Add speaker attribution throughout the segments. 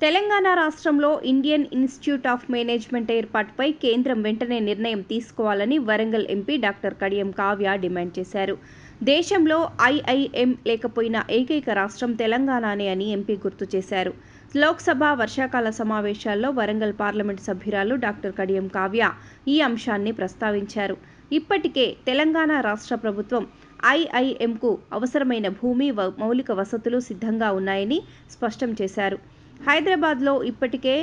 Speaker 1: తెలంగాణ రాష్ట్రంలో Indian institute of management ఏర్పాటుపై కేంద్రం వెంటనే నిర్ణయం తీసుకోవాలని Warangal MP doctor Kadiyam Kavya demand చేశారు. దేశంలో ఐఐఎం లేకపోయినా ఏకైక రాష్ట్రం తెలంగాణనే అని ఎంపీ గుర్తు చేశారు. లోక్సభ వర్షాకాల సమావేశాల్లో వరంగల్ పార్లమెంట్ సభ్యురాలు డాక్టర్ కడియం కావ్య ఈ అంశాన్ని ప్రస్తావించారు. ఇప్పటికే తెలంగాణ రాష్ట్ర ప్రభుత్వం ఐఐఎంకు అవసరమైన భూమి మౌలిక వసతులు సిద్ధంగా ఉన్నాయని స్పష్టం చేశారు. హైదరాబాద్లో ఇప్పటికే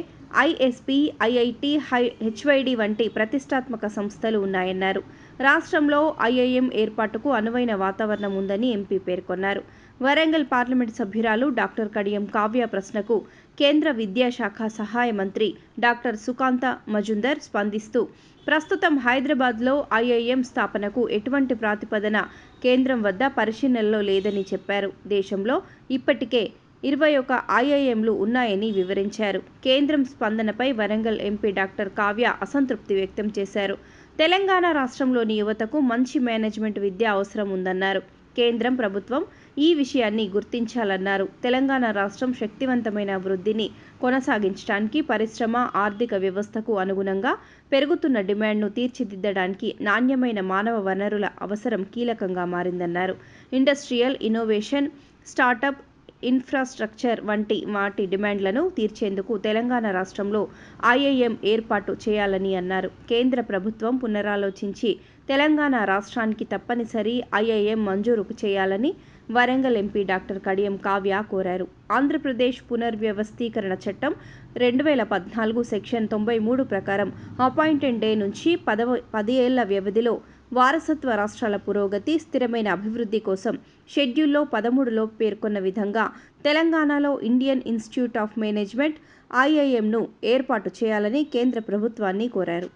Speaker 1: ఐఎస్పి ఐఐటి హై హెచ్వైడి వంటి ప్రతిష్టాత్మక సంస్థలు ఉన్నాయన్నారు. రాష్ట్రంలో ఐఐఎం ఏర్పాటుకు అనువైన వాతావరణం ఉందని ఎంపీ పేర్కొన్నారు. వరంగల్ పార్లమెంట్ సభ్యురాలు డాక్టర్ కడియం కావ్య ప్రశ్నకు కేంద్ర విద్యాశాఖ సహాయ మంత్రి డాక్టర్ సుకాంత మజుందర్ స్పందిస్తూ ప్రస్తుతం హైదరాబాద్లో ఐఐఎం స్థాపనకు ఎటువంటి ప్రాతిపదన కేంద్రం వద్ద పరిశీలనలో లేదని చెప్పారు. దేశంలో ఇప్పటికే ఇరవై ఒక ఐఐఎంలు ఉన్నాయని వివరించారు. కేంద్రం స్పందనపై వరంగల్ ఎంపీ డాక్టర్ కావ్య అసంతృప్తి వ్యక్తం చేశారు. తెలంగాణ రాష్ట్రంలోని యువతకు మంచి మేనేజ్మెంట్ విద్య అవసరం ఉందన్నారు. కేంద్రం ప్రభుత్వం ఈ విషయాన్ని గుర్తించాలన్నారు. తెలంగాణ రాష్ట్రం శక్తివంతమైన అభివృద్ధిని కొనసాగించడానికి పరిశ్రమ ఆర్థిక వ్యవస్థకు అనుగుణంగా పెరుగుతున్న డిమాండ్ను తీర్చిదిద్దడానికి నాణ్యమైన మానవ వనరుల అవసరం కీలకంగా మారిందన్నారు. ఇండస్ట్రియల్ ఇన్నోవేషన్ స్టార్టప్ ఇన్ఫ్రాస్ట్రక్చర్ వంటి వాటి డిమాండ్లను తీర్చేందుకు తెలంగాణ రాష్ట్రంలో ఐఐఎం ఏర్పాటు చేయాలని అన్నారు. కేంద్ర ప్రభుత్వం పునరాలోచించి తెలంగాణ రాష్ట్రానికి తప్పనిసరి ఐఐఎం మంజూరు చేయాలని వరంగల్ ఎంపీ డాక్టర్ కడియం కావ్య కోరారు. ఆంధ్రప్రదేశ్ పునర్వ్యవస్థీకరణ చట్టం రెండు వేల పద్నాలుగు సెక్షన్ తొంభై మూడు ప్రకారం అపాయింటెడ్ డే నుంచి పదవ పది ఏళ్ళ వ్యవధిలో వారసత్వ రాష్ట్రాల పురోగతి స్థిరమైన అభివృద్ధి కోసం షెడ్యూల్లో పదమూడులో పేర్కొన్న విధంగా తెలంగాణలో ఇండియన్ ఇన్స్టిట్యూట్ ఆఫ్ మేనేజ్మెంట్ ఐఐఎంను ఏర్పాటు చేయాలని కేంద్ర ప్రభుత్వాన్ని కోరారు.